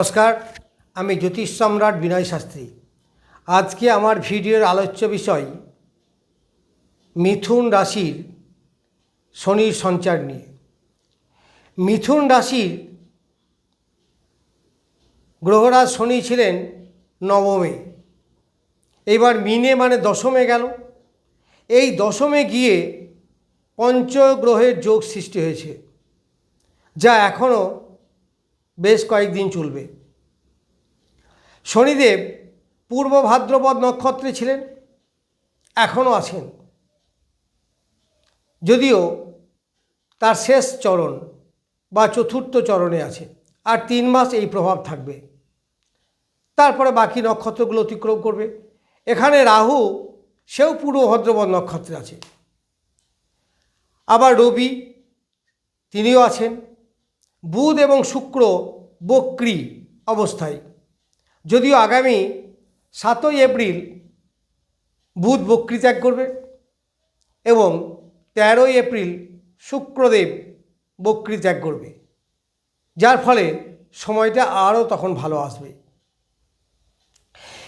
নমস্কার, আমি জ্যোতিষ সম্রাট বিনয় শাস্ত্রী। আজকে আমার ভিডিওর আলোচ্য বিষয়, মিথুন রাশির শনির সঞ্চার নিয়ে। মিথুন রাশির গ্রহরাজ শনি ছিলেন নবমে। এবার মিনে মানে দশমে গেল। এই দশমে গিয়ে পঞ্চগ্রহের যোগ সৃষ্টি হয়েছে, যা এখনও বেশ কয়েকদিন চলবে। শনিদেব পূর্ব ভাদ্রপদ নক্ষত্রে ছিলেন, এখনও আছেন। যদিও তার শেষ চরণ বা চতুর্থ চরণে আছে, আর তিন মাস এই প্রভাব থাকবে। তারপরে বাকি নক্ষত্রগুলো অতিক্রম করবে। এখানে রাহু, সেও পূর্ব ভদ্রপদ নক্ষত্রে আছে। আবার রবি, তিনিও আছেন। বুধ এবং শুক্র বক্রি অবস্থায়। যদিও আগামী সাতই এপ্রিল বুধ বক্রি ত্যাগ করবে এবং তেরোই এপ্রিল শুক্রদেব বক্রি ত্যাগ করবে। যার ফলে সময়টা আরও তখন ভালো আসবে।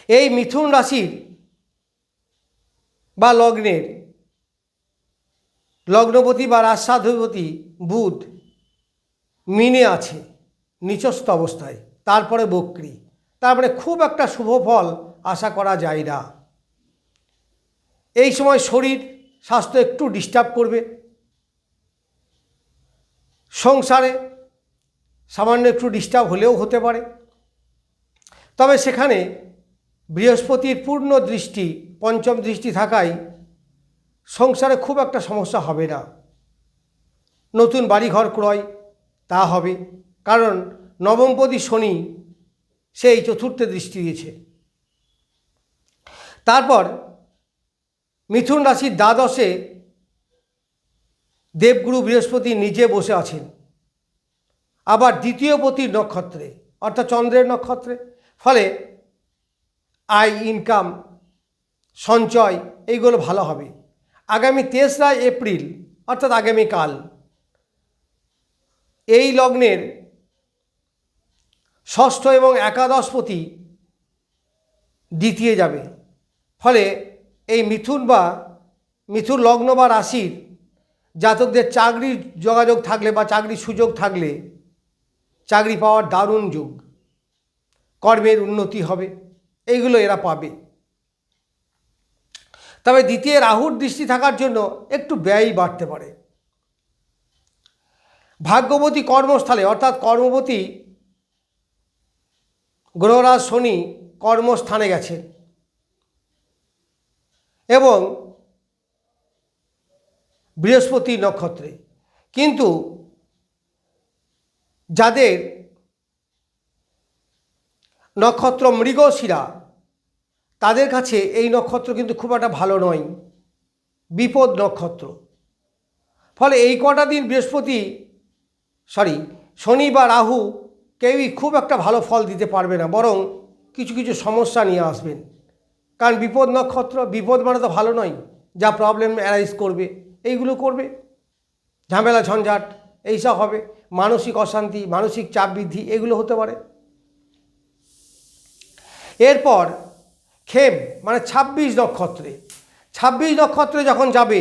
এই মিথুন রাশির বা লগ্নের লগ্নপতি বা রাজসাধুপতি বুধ মিনে আছে। নিচস্থ অবস্থায়, তারপরে বক্রি। তারপরে খুব একটা শুভ ফল আশা করা যায় না। এই সময় শরীর, স্বাস্থ্য একটু ডিস্টার্ব করবে। সংসারে সামান্য একটু ডিস্টার্ব হলেও হতে পারে। তবে সেখানে বৃহস্পতির পূর্ণ দৃষ্টি, পঞ্চম দৃষ্টি থাকায় সংসারে খুব একটা সমস্যা হবে না। নতুন বাড়িঘর ক্রয়, তা হবে। কারণ নবমপদী শনি সেই চতুর্থে দৃষ্টি দিয়েছে। তারপর মিথুন রাশির দ্বাদশে দেবগুরু বৃহস্পতি নিজে বসে আছেন। আবার দ্বিতীয় পতির নক্ষত্রে, অর্থাৎ চন্দ্রের নক্ষত্রে, ফলে আয় ইনকাম সঞ্চয়, এইগুলো ভালো হবে। আগামী তেসরা এপ্রিল, অর্থাৎ আগামীকাল, এই লগ্নের ষষ্ঠ এবং একাদশপতি দ্বিতীয় যাবে। ফলে এই মিথুন বা মিথুন লগ্ন বা রাশির জাতকদের চাকরির যোগাযোগ থাকলে বা চাকরির সুযোগ থাকলে চাকরি পাওয়ার দারুণ যুগ। কর্মের উন্নতি হবে, এইগুলো এরা পাবে। তবে দ্বিতীয় রাহুর দৃষ্টি থাকার জন্য একটু ব্যয় বাড়তে পারে। ভাগ্যবতী কর্মস্থলে অর্থাৎ কর্মবতী গ্রহরাজ শনি কর্মস্থানে গেছেন এবং বৃহস্পতি নক্ষত্রে। কিন্তু যাদের নক্ষত্র মৃগশিরা, তাদের কাছে এই নক্ষত্র কিন্তু খুব একটা ভালো নয়। বিপদ নক্ষত্র। ফলে এই কটা দিন বৃহস্পতি সরি শনি বা রাহু কেউই খুব একটা ভালো ফল দিতে পারবে না, বরং কিছু কিছু সমস্যা নিয়ে আসবেন। কারণ বিপদ নক্ষত্র, বিপদ মানে তো ভালো নয়, যা প্রবলেম অ্যারাইজ করবে, এইগুলো করবে। ঝামেলা ঝঞ্ঝাট, এইসব হবে। মানসিক অশান্তি, মানসিক চাপ বৃদ্ধি, এগুলো হতে পারে। এরপর খেম মানে ছাব্বিশ নক্ষত্রে। ছাব্বিশ নক্ষত্রে যখন যাবে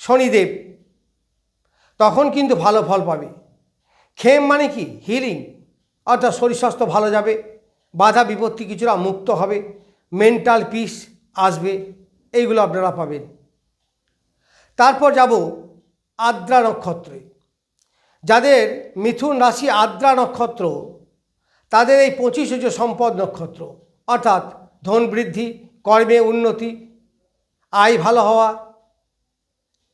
শনিদেব, তখন কিন্তু ভালো ফল পাবে। খেম মানে কি? হিলিং অর্থাৎ শরীর স্বাস্থ্য ভালো যাবে, বাধা বিপত্তি কিছুটা মুক্ত হবে মেন্টাল পিস আসবে, এইগুলো আপনারা পাবেন। তারপর যাব আদ্রা নক্ষত্রে। যাদের মিথুন রাশি আদ্রা নক্ষত্র, তাদের এই পঁচিশ হচ্ছে সম্পদ নক্ষত্র, অর্থাৎ ধন বৃদ্ধি, কর্মে উন্নতি, আয় ভালো হওয়া,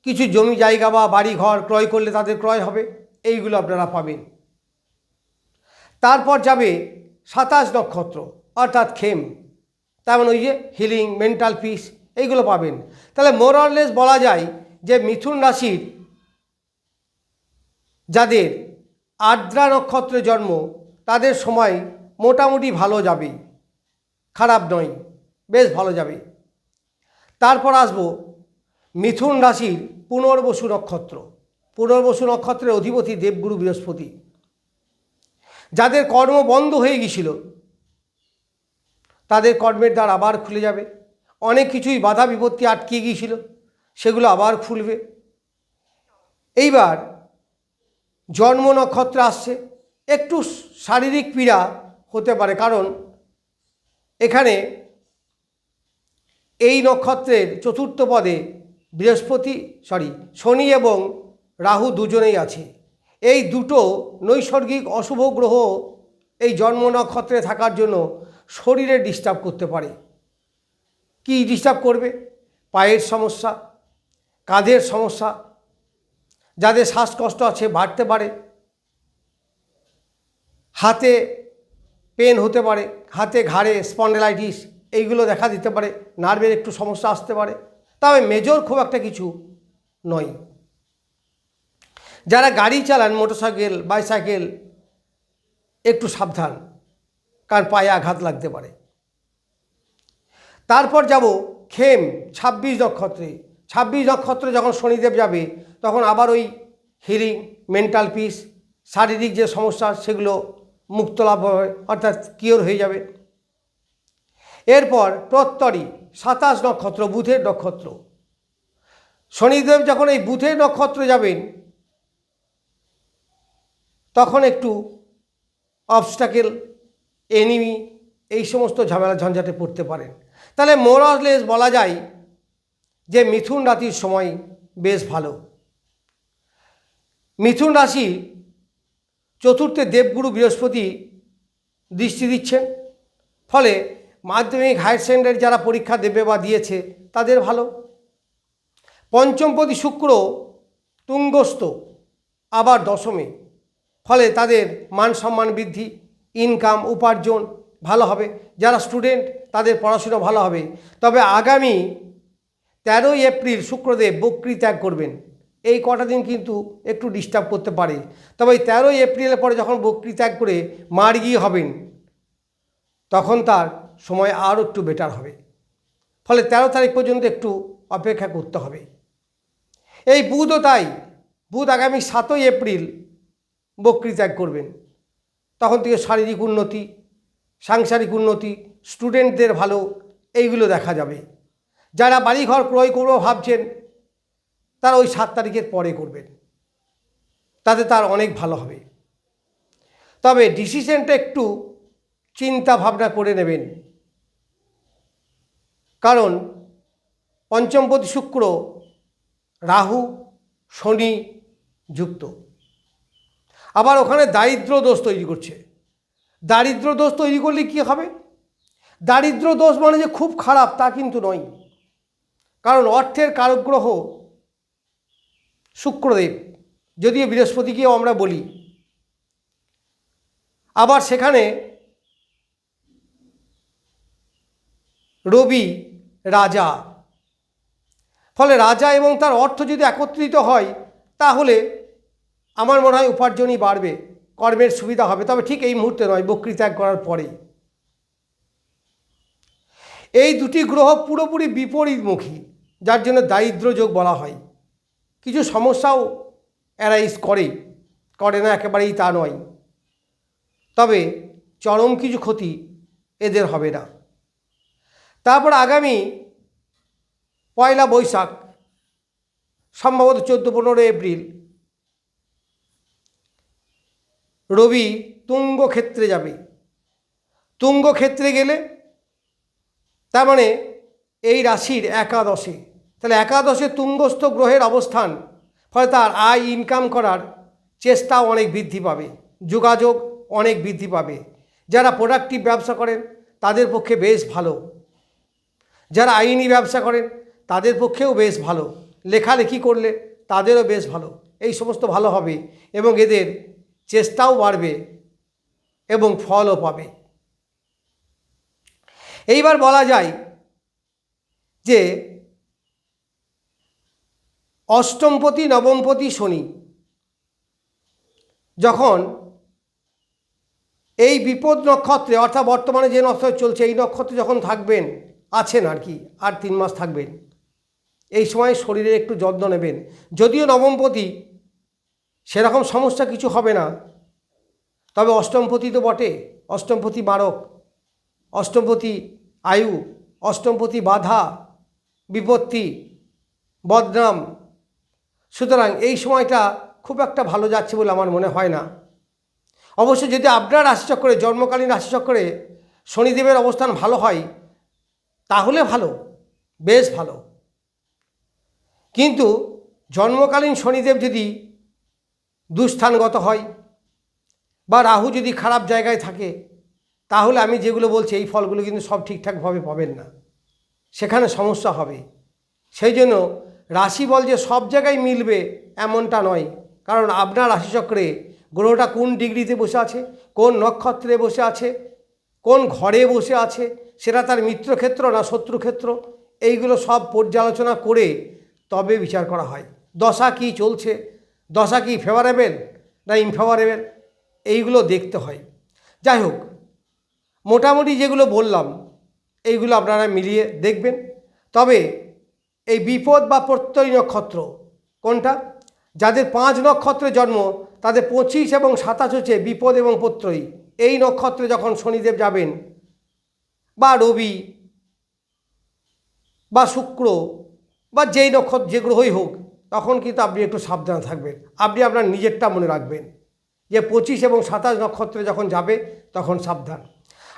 কিছু জমি জায়গা বা বাড়ি ঘর ক্রয় করলে তাদের ক্রয় হবে। এইগুলো আপনারা পাবেন। তারপর যাবে সাতাশ নক্ষত্র, অর্থাৎ খেম। তেমন ওই যে হিলিং মেন্টাল পিস এইগুলো পাবেন। তাহলে মোরলেস বলা যায় যে মিথুন রাশির যাদের আর্দ্রা নক্ষত্রে জন্ম, তাদের সময় মোটামুটি ভালো যাবে। খারাপ নয়, বেশ ভালো যাবে। তারপর আসব মিথুন রাশির পুনর্বসু নক্ষত্র। পুনর্বসু নক্ষত্রের অধিপতি দেবগুরু বৃহস্পতি। যাদের কর্ম বন্ধ হয়ে গিয়েছিল, তাদের কর্মের দ্বার আবার খুলে যাবে। অনেক কিছুই বাধা বিপত্তি আটকে গিয়েছিল, সেগুলো আবার খুলবে। এইবার জন্ম নক্ষত্র আসছে, একটু শারীরিক পীড়া হতে পারে, কারণ এখানে এই নক্ষত্রের চতুর্থ পদে বৃহস্পতি সরি শনি এবং রাহু দুজনেই আছে। এই দুটো নৈসর্গিক অশুভ গ্রহ এই জন্ম নক্ষত্রে থাকার জন্য শরীরে ডিস্টার্ব করতে পারে। কি ডিস্টার্ব করবে? পায়ের সমস্যা, কাঁধের সমস্যা, যাদের শ্বাসকষ্ট আছে বাড়তে পারে, হাতে পেন হতে পারে, হাতে ঘাড়ে স্পন্ডেলাইটিস এইগুলো দেখা দিতে পারে নার্ভের একটু সমস্যা আসতে পারে। তবে মেজর খুব একটা কিছু নয়। যারা গাড়ি চালান, মোটরসাইকেল, বাইসাইকেল, একটু সাবধান কারণ পায়ে আঘাত লাগতে পারে। তারপর যাব খেম ছাব্বিশ নক্ষত্রে। ছাব্বিশ নক্ষত্রে যখন শনিদেব যাবে, তখন আবার ওই হিরিং মেন্টাল পিস শারীরিক যে সমস্যা, সেগুলো মুক্ত লাভ হবে, অর্থাৎ কিওর হয়ে যাবে। এরপর প্রত্যরি, সাতাশ নক্ষত্র, বুধের নক্ষত্র। শনিদেব যখন এই বুধের নক্ষত্র যাবেন তখন একটু অবস্টাকেল এনিমি এই সমস্ত ঝামেলা ঝঞ্ঝাটে পড়তে পারেন তাহলে মোরলেস বলা যায় যে মিথুন রাশির সময় বেশ ভালো। মিথুন রাশি চতুর্থে দেবগুরু বৃহস্পতি দৃষ্টি দিচ্ছেন, ফলে মাধ্যমিক হায়ার সেকেন্ডারি যারা পরীক্ষা দেবে বা দিয়েছে তাদের ভালো। পঞ্চমপতি শুক্র তুঙ্গস্থ, আবার দশমে। ফলে তাদের মান সম্মান বৃদ্ধি ইনকাম উপার্জন ভালো হবে। যারা স্টুডেন্ট তাদের পড়াশুনো ভালো হবে। তবে আগামী তেরোই এপ্রিল শুক্রদেব বক্রি ত্যাগ করবেন। এই কটা দিন কিন্তু একটু ডিস্টার্ব করতে পারে। তবে এই তেরোই এপ্রিলের পরে যখন বক্রি ত্যাগ করে মার্গি হবেন, তখন তার সময় আরও একটু বেটার হবে। ফলে তেরো তারিখ পর্যন্ত একটু অপেক্ষা করতে হবে। এই বুধও তাই। বুধ আগামী সাতই এপ্রিল বক্রি ত্যাগ করবেন। তখন থেকে শারীরিক উন্নতি, সাংসারিক উন্নতি স্টুডেন্টদের ভালো, এইগুলো দেখা যাবে। যারা বাড়িঘর ক্রয় করব ভাবছেন, তারা ওই সাত তারিখের পরে করবেন। তাতে তার অনেক ভালো হবে। তবে ডিসিশনটা একটু চিন্তা ভাবনা করে নেবেন। কারণ পঞ্চমপতি শুক্র রাহু শনি যুক্ত। আবার ওখানে দারিদ্র দোষ তৈরি করছে। দারিদ্র দোষ তৈরি করলে কী হবে? দারিদ্র দোষ মানে যে খুব খারাপ তা কিন্তু নয়। কারণ অর্থের কারগ্রহ শুক্রদেব, যদিও বৃহস্পতিকেও আমরা বলি। আবার সেখানে রবি রাজা। ফলে রাজা এবং তার অর্থ যদি একত্রিত হয়, তাহলে আমার মনে হয় উপার্জনই বাড়বে, কর্মের সুবিধা হবে। তবে ঠিক এই মুহূর্তে নয়, বক্রি ত্যাগ করার পরেই। এই দুটি গ্রহ পুরোপুরি বিপরীতমুখী, যার জন্য দারিদ্র যোগ বলা হয়। কিছু সমস্যাও অ্যারাইজ করে করে না, একেবারেই তা নয়। তবে চরম কিছু ক্ষতি এদের হবে না। তারপর আগামী পয়লা বৈশাখ, সম্ভবত চোদ্দ পনেরো এপ্রিল রবি তুঙ্গ ক্ষেত্রে যাবে। তুঙ্গ ক্ষেত্রে গেলে তার মানে এই রাশির একাদশে। তাহলে একাদশে তুঙ্গস্থ গ্রহের অবস্থান, ফলে তার আয় ইনকাম করার চেষ্টাও অনেক বৃদ্ধি পাবে, যোগাযোগ অনেক বৃদ্ধি পাবে। যারা প্রোডাক্টিভ ব্যবসা করেন, তাদের পক্ষে বেশ ভালো। যারা আইনি ব্যবসা করেন, তাদের পক্ষেও বেশ ভালো। লেখালেখি করলে তাদেরও বেশ ভালো। এই সমস্ত ভালো হবে এবং এদের চেষ্টাও বাড়বে এবং ফলও পাবে। এইবার বলা যায় যে অষ্টমপতি, নবমপতি, শনি যখন এই বিপদ নক্ষত্রে, অর্থাৎ বর্তমানে যে নক্ষত্র চলছে, এই নক্ষত্রে যখন থাকবেন, আছেন আর কি, আর তিন মাস থাকবেন, এই সময় শরীরে একটু যত্ন নেবেন। যদিও নবমপতি সেরকম সমস্যা কিছু হবে না। তবে অষ্টমপতি তো বটে। অষ্টমপতি মারক অষ্টমপতি আয়ু অষ্টমপতি বাধা, বিপত্তি, বদনাম। সুতরাং এই সময়টা খুব একটা ভালো যাচ্ছে বলে আমার মনে হয় না। অবশ্য যদি আপনার রাশিচক্রে, জন্মকালীন রাশিচক্রে শনিদেবের অবস্থান ভালো হয়, তাহলে ভালো, বেশ ভালো। কিন্তু জন্মকালীন শনিদেব যদি দুস্থানগত হয় বা রাহু যদি খারাপ জায়গায় থাকে, তাহলে আমি যেগুলো বলছি এই ফলগুলো কিন্তু সব ঠিকঠাকভাবে পাবেন না। সেখানে সমস্যা হবে। সেই জন্য রাশি বল যে সব জায়গায় মিলবে এমনটা নয়। কারণ আপনার রাশিচক্রে গ্রহটা কোন ডিগ্রিতে বসে আছে, কোন নক্ষত্রে বসে আছে, কোন ঘরে বসে আছে, সেটা তার মিত্রক্ষেত্র না শত্রুক্ষেত্র, এইগুলো সব পর্যালোচনা করে তবে বিচার করা হয়। দশা কি চলছে দশা কি ফেভারেবেল না ইনফেভারেবল এইগুলো দেখতে হয়। যাই হোক, মোটামুটি যেগুলো বললাম, এইগুলো আপনারা মিলিয়ে দেখবেন। তবে এই বিপদ বা প্রত্যয় নক্ষত্র কোনটা? যাদের পাঁচ নক্ষত্রে জন্ম, তাদের পঁচিশ এবং সাতাশ হচ্ছে বিপদ এবং প্রত্যয়ী। এই নক্ষত্রে যখন শনিদেব যাবেন, বা রবি, বা শুক্র, বা যেই নক্ষত্র, যে গ্রহই হোক তখন কিন্তু আপনি একটু সাবধান থাকবেন। আপনি আপনার নিজেরটা মনে রাখবেন যে পঁচিশ এবং সাতাশ নক্ষত্রে যখন যাবে, তখন সাবধান।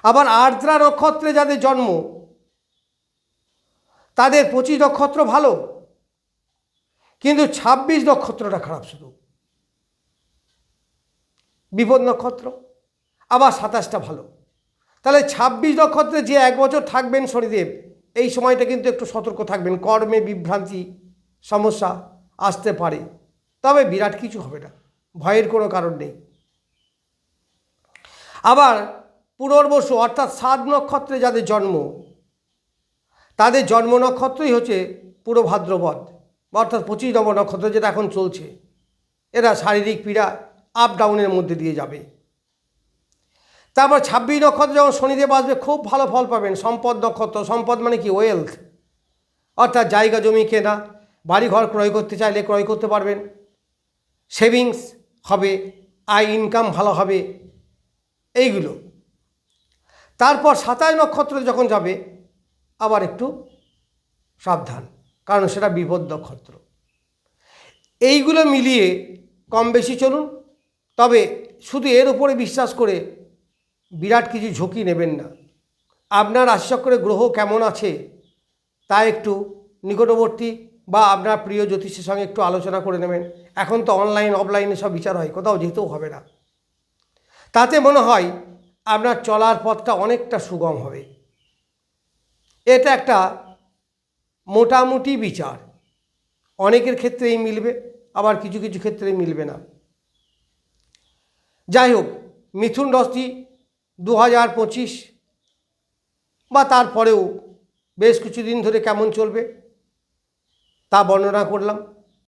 আবার আর্দ্রা নক্ষত্রে যাদের জন্ম, তাদের পঁচিশ নক্ষত্র ভালো, কিন্তু ছাব্বিশ নক্ষত্রটা খারাপ শুধু। বিপদ নক্ষত্র, আবার সাতাশটা ভালো। তাহলে ছাব্বিশ নক্ষত্রে যে এক বছর থাকবেন শনিদেব, এই সময়টা কিন্তু একটু সতর্ক থাকবেন। কর্মে বিভ্রান্তি, সমস্যা। আসতে পারে। তবে বিরাট কিছু হবে না। ভয়ের কোনো কারণ নেই। আবার পুনর্বসু অর্থাৎ সাত নক্ষত্রে যাদের জন্ম, তাদের জন্ম নক্ষত্রই হচ্ছে পুরো ভাদ্রপদ, অর্থাৎ পঁচিশ নম্বর নক্ষত্র যেটা এখন চলছে। এরা শারীরিক পীড়া আপ ডাউনের মধ্যে দিয়ে যাবে। তারপর ছাব্বিশ নক্ষত্র যখন শনিদেব আসবে, খুব ভালো ফল পাবেন। সম্পদ নক্ষত্র, সম্পদ মানে কি? ওয়েলথ অর্থাৎ জায়গা জমি কেনা বাড়িঘর ক্রয় করতে চাইলে ক্রয় করতে পারবেন। সেভিংস হবে, আয় ইনকাম ভালো হবে, এইগুলো। তারপর সাতাশ নক্ষত্র যখন যাবে, আবার একটু সাবধান, কারণ সেটা বিপদ নক্ষত্র এইগুলো মিলিয়ে কম বেশি চলুন, তবে শুধু এর উপরে বিশ্বাস করে বিরাট কিছু ঝুঁকি নেবেন না। আপনার রাশিচক্রে গ্রহ কেমন আছে, তা একটু নিকটবর্তী বা আপনার প্রিয় জ্যোতিষের সঙ্গে একটু আলোচনা করে নেবেন। এখন তো অনলাইন অফলাইনে সব বিচার হয়, কোথাও যেতেও হবে না। তাতে মনে হয় আপনার চলার পথটা অনেকটা সুগম হবে। এটা একটা মোটামুটি বিচার। অনেকের ক্ষেত্রেই মিলবে, আবার কিছু কিছু ক্ষেত্রে মিলবে না। যাই হোক, মিথুন রাশি দু হাজার পঁচিশ বা তারপরেও বেশ কিছুদিন ধরে কেমন চলবে? তা বর্ণনা করলাম।